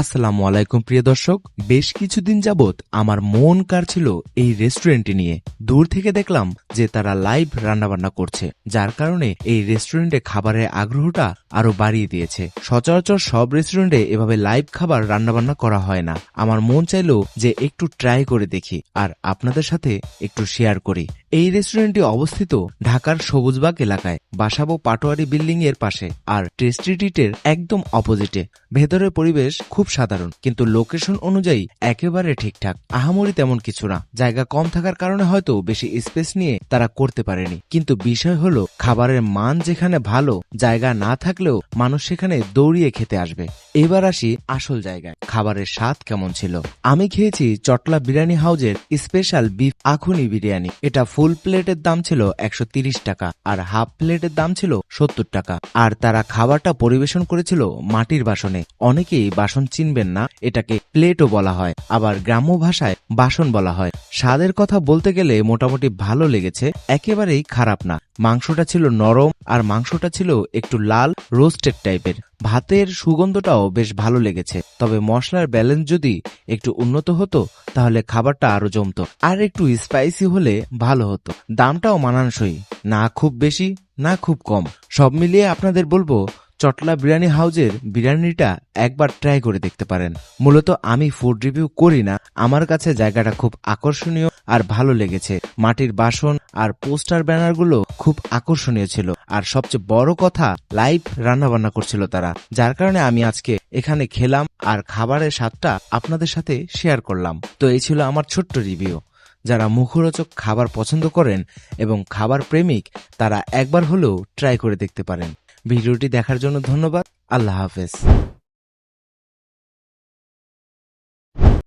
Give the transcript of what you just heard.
আসসালামু আলাইকুম, প্রিয় দর্শক। বেশ কিছুদিন যাবৎ আমার মন কাড়ছিল এই রেস্টুরেন্টটি নিয়ে। দূর থেকে দেখলাম যে তারা লাইভ রান্নাবান্না করছে, যার কারণে এই রেস্টুরেন্টে খাবারের আগ্রহটা আরও বাড়িয়ে দিয়েছে। সচরাচর সব রেস্টুরেন্টে এভাবে লাইভ খাবার রান্নাবান্না করা হয় না। আমার মন চাইলো যে একটু ট্রাই করে দেখি আর আপনাদের সাথে একটু শেয়ার করি। এই রেস্টুরেন্টটি অবস্থিত ঢাকার সবুজবাগ এলাকায়, বাসাবো পাটোয়ারি বিল্ডিং এর পাশে, আর টেস্টি একদম অপোজিটে। ভেতরের পরিবেশ খুব সাধারণ, কিন্তু লোকেশন অনুযায়ী একেবারে ঠিকঠাক। আহামরি তেমন কিছু না। জায়গা কম থাকার কারণে হয়তো বেশি স্পেস নিয়ে তারা করতে পারেনি। কিন্তু বিষয় হলো, খাবারের মান যেখানে ভালো, জায়গা না থাকলেও মানুষ সেখানে দৌড়িয়ে খেতে আসবে। এবার আসি আসল জায়গায়। খাবারের স্বাদ কেমন ছিল? আমি খেয়েছি চটলা বিরিয়ানি হাউজের স্পেশাল বিফ আখুনি বিরিয়ানি। এটা ফুল প্লেটের দাম ছিল একশো টাকা আর হাফ প্লেটের দাম ছিল সত্তর টাকা। আর তারা খাবারটা পরিবেশন করেছিল মাটির বাসনে। অনেকেই বাসন চিনবেন না, এটাকে প্লেটও বলা হয়। আবার গ্রাম্য ভাষায় বাসন বলা হয়। স্বাদের কথা বলতে গেলে মোটামুটি ভালো লেগেছে, একেবারেই খারাপ না। মাংসটা ছিল নরম আর মাংসটা ছিল একটু লাল, রোস্টেড টাইপের। ভাতের সুগন্ধটাও বেশ ভালো লেগেছে। তবে মশলার ব্যালেন্স যদি একটু উন্নত হতো, তাহলে খাবারটা আরও জমতো। আর একটু স্পাইসি হলে ভালো হতো। দামটাও মানানসই। না খুব বেশি, না খুব কম। সব মিলিয়ে আপনাদের বলব চটলা বিরিয়ানি হাউজের বিরিয়ানিটা একবার ট্রাই করে দেখতে পারেন। মূলত আমি ফুড রিভিউ করি না, আমার কাছে জায়গাটা খুব আকর্ষণীয় আর ভালো লেগেছে। মাটির বাসন আর পোস্টার ব্যানারগুলো খুব আকর্ষণীয় ছিল। আর সবচেয়ে বড় কথা লাইভ রান্না বান্না করছিল তারা। যার কারণে আমি আজকে এখানে খেলাম আর খাবারের স্বাদটা আপনাদের সাথে শেয়ার করলাম। তো এই ছিল আমার ছোট্ট রিভিউ যারা মুখরোচক খাবার পছন্দ করেন এবং খাবার প্রেমিক, তারা একবার হলেও ট্রাই করে দেখতে পারেন। ভিডিওটি দেখার জন্য ধন্যবাদ। আল্লাহ হাফেজ।